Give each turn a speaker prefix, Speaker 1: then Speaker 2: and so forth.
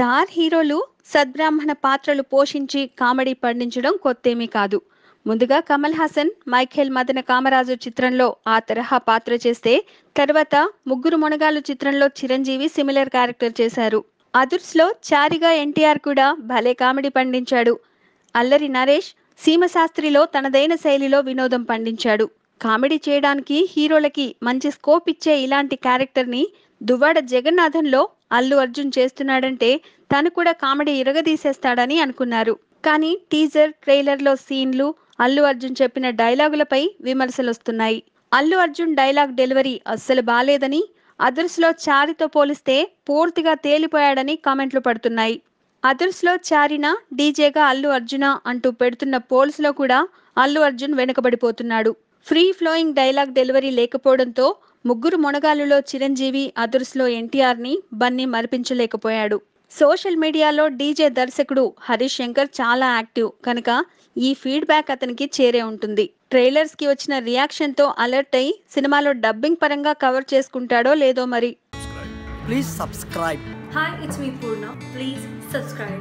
Speaker 1: Star హీరోలు సద్బ్రాహ్మణ పాత్రలు పోషించి కామెడీ పండించడం కొత్తేమీ కాదు. ముందుగా కమల్ హాసన్ మైఖేల్ మదన కామరాజు చిత్రంలో ఆ తరహా పాత్ర చేస్తే తర్వాత ముగ్గురు మొనగాలు చిత్రంలో చిరంజీవి సిమిలర్ క్యారెక్టర్ చేశారు. అదుర్స్లో చారిగా ఎన్టీఆర్ కూడా భలే కామెడీ పండించాడు. అల్లరి నరేష్ సీమశాస్త్రిలో తనదైన శైలిలో వినోదం పండించాడు. కామెడీ చేయడానికి హీరోలకి మంచి స్కోప్ ఇచ్చే ఇలాంటి క్యారెక్టర్ని దువ్వాడ జగన్నాథంలో అల్లు అర్జున్ చేస్తున్నాడంటే తను కూడా కామెడీ ఇరగదీసేస్తాడని అనుకున్నారు. కానీ టీజర్ ట్రైలర్లో సీన్లు అల్లు అర్జున్ చెప్పిన డైలాగులపై విమర్శలు వస్తున్నాయి అల్లు అర్జున్ డైలాగ్ డెలివరీ అస్సలు బాలేదని అదర్స్లో చారితో పోలిస్తే పూర్తిగా తేలిపోయాడని కామెంట్లు పడుతున్నాయి. అదర్స్లో చారిన డీజేగా అల్లు అర్జున అంటూ పెడుతున్న పోల్స్లో కూడా అల్లు అర్జున్ వెనుకబడిపోతున్నాడు. ఫ్రీ ఫ్లోయింగ్ డైలాగ్ డెలివరీ లేకపోవడంతో ముగ్గురు మొనగాళ్ళలో చిరంజీవి అదుర్స్లో ఎన్టీఆర్ని బన్నీ మరిపించలేకపోయాడు సోషల్ మీడియాలో డీజే దర్శకుడు హరీష్ శంకర్ చాలా యాక్టివ్ కనుక ఈ ఫీడ్బ్యాక్ అతనికి చేరే ఉంటుంది ట్రైలర్స్కి వచ్చిన రియాక్షన్తో అలర్ట్ అయి సినిమాలో డబ్బింగ్ పరంగా కవర్ చేసుకుంటాడో లేదో మరి
Speaker 2: Please subscribe.
Speaker 3: Hi, it's me Purna. Please subscribe.